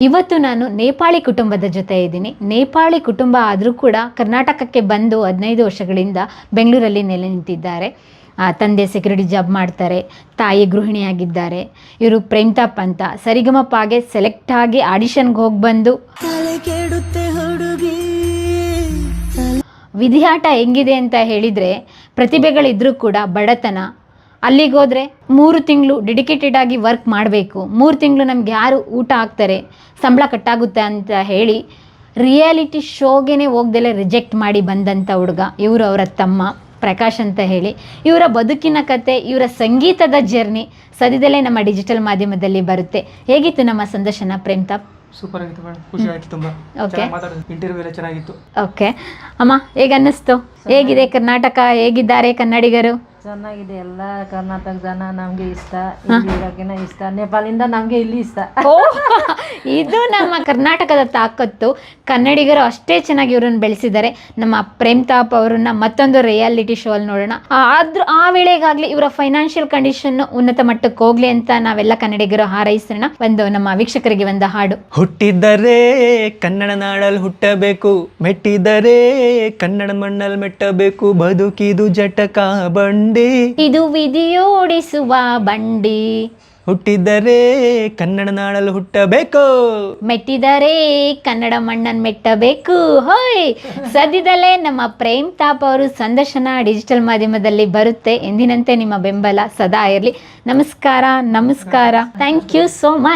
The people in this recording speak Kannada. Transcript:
ಇವತ್ತು ನಾನು ನೇಪಾಳಿ ಕುಟುಂಬದ ಜೊತೆ ಇದ್ದೀನಿ. ನೇಪಾಳಿ ಕುಟುಂಬ ಆದರೂ ಕೂಡ ಕರ್ನಾಟಕಕ್ಕೆ ಬಂದು ಹದಿನೈದು ವರ್ಷಗಳಿಂದ ಬೆಂಗಳೂರಲ್ಲಿ ನೆಲೆ ನಿಂತಿದ್ದಾರೆ. ತಂದೆ ಸೆಕ್ಯೂರಿಟಿ ಜಾಬ್ ಮಾಡ್ತಾರೆ ತಾಯಿ ಗೃಹಿಣಿಯಾಗಿದ್ದಾರೆ. ಇವರು ಪ್ರೇಮ್ತಾಪ್ ಅಂತ ಸರಿಗಮಪ್ಪಾಗೆ ಸೆಲೆಕ್ಟ್ ಆಗಿ ಆಡಿಷನ್ಗೆ ಹೋಗಿ ಬಂದು ವಿಧಿಯಾಟ ಹೆಂಗಿದೆ ಅಂತ ಹೇಳಿದರೆ ಪ್ರತಿಭೆಗಳಿದ್ರೂ ಕೂಡ ಬಡತನ ಅಲ್ಲಿಗೋದ್ರೆ ಮೂರು ತಿಂಗಳು ಡೆಡಿಕೇಟೆಡ್ ಆಗಿ ವರ್ಕ್ ಮಾಡಬೇಕು. ಮೂರು ತಿಂಗಳು ನಮ್ಗೆ ಯಾರು ಊಟ ಹಾಕ್ತಾರೆ ಸಂಬಳ ಕಟ್ಟಾಗುತ್ತೆ ಅಂತ ಹೇಳಿ ರಿಯಾಲಿಟಿ ಶೋಗೆನೇ ಹೋಗ್ದಲೇ ರಿಜೆಕ್ಟ್ ಮಾಡಿ ಬಂದಂಥ ಹುಡುಗ. ಇವರು ಅವರ ತಮ್ಮ ಪ್ರಕಾಶ್ ಅಂತ ಹೇಳಿ. ಇವರ ಬದುಕಿನ ಕತೆ ಇವರ ಸಂಗೀತದ ಜರ್ನಿ ಸದ್ಯದಲ್ಲೇ ನಮ್ಮ ಡಿಜಿಟಲ್ ಮಾಧ್ಯಮದಲ್ಲಿ ಬರುತ್ತೆ. ಹೇಗಿತ್ತು ನಮ್ಮ ಸಂದರ್ಶನ ಪ್ರೇಮ್ತಾಪ್ ಸೂಪರ್ ಆಗಿತ್ತು ಮೇಡಮ್ ಖುಷಿ ಆಯ್ತು ತುಂಬಾ. ಓಕೆ ಇಂಟರ್ವ್ಯೂ ಎಲ್ಲ ಚೆನ್ನಾಗಿತ್ತು. ಓಕೆ ಅಮ್ಮ ಹೇಗನ್ನಿಸ್ತು? ಹೇಗಿದೆ ಕರ್ನಾಟಕ? ಹೇಗಿದ್ದಾರೆ ಕನ್ನಡಿಗರು? ಚೆನ್ನಾಗಿದೆ ಎಲ್ಲ ಕರ್ನಾಟಕ ಜನ ನಮಗೆ ಇಷ್ಟ. ಇಲ್ಲಿ ಇರೋಕಿನ ಇಷ್ಟ. ನೇಪಾಳಿಂದ ನಮಗೆ ಇಲ್ಲಿ ಇಷ್ಟ. ಓ ಇದು ನಮ್ಮ ಕರ್ನಾಟಕದ ತಾಕತ್ತು. ಕನ್ನಡಿಗರು ಅಷ್ಟೇ ಚೆನ್ನಾಗಿ ಇವರನ್ನು ಬೆಳೆಸಿದ್ದಾರೆ. ನಮ್ಮ ಪ್ರೇಮ್ ತಾಪ್ ಅವರನ್ನ ಮತ್ತೊಂದು ರಿಯಾಲಿಟಿ ಶೋ ಅಲ್ಲಿ ನೋಡೋಣ. ಆದ್ರೂ ಆ ವೇಳೆಗಾಗ್ಲಿ ಇವರ ಫೈನಾನ್ಷಿಯಲ್ ಕಂಡೀಷನ್ ಉನ್ನತ ಮಟ್ಟಕ್ಕೆ ಹೋಗ್ಲಿ ಅಂತ ನಾವೆಲ್ಲ ಕನ್ನಡಿಗರು ಹಾರೈಸೋಣ. ಒಂದು ನಮ್ಮ ವೀಕ್ಷಕರಿಗೆ ಒಂದು ಹಾಡು. ಹುಟ್ಟಿದ್ದರೆ ಕನ್ನಡ ನಾಡಲ್ಲಿ ಹುಟ್ಟಬೇಕು. ಮೆಟ್ಟಿದರೆ ಕನ್ನಡ ಮಣ್ಣಲ್ಲಿ ಮೆಟ್ಟಬೇಕು. ಬದುಕಿದು ಜಟಕ ಬಂಡಿ ಇದು ವಿಧಿಯೋಡಿಸುವ ಬಂಡಿ. ಹುಟ್ಟಿದರೆ ಕನ್ನಡ ನಾಡಲ್ಲಿ ಹುಟ್ಟಬೇಕು. ಮೆಟ್ಟಿದರೆ ಕನ್ನಡ ಮಣ್ಣನ್ ಮೆಟ್ಟಬೇಕು. ಹೋಯ್. ಸದ್ಯದಲ್ಲೇ ನಮ್ಮ ಪ್ರೇಮ್ ತಾಪ್ ಅವರು ಸಂದರ್ಶನ ಡಿಜಿಟಲ್ ಮಾಧ್ಯಮದಲ್ಲಿ ಬರುತ್ತೆ ಎಂದಿನಂತೆ ನಿಮ್ಮ ಬೆಂಬಲ ಸದಾ ಇರಲಿ. ನಮಸ್ಕಾರ ನಮಸ್ಕಾರ. Thank you so much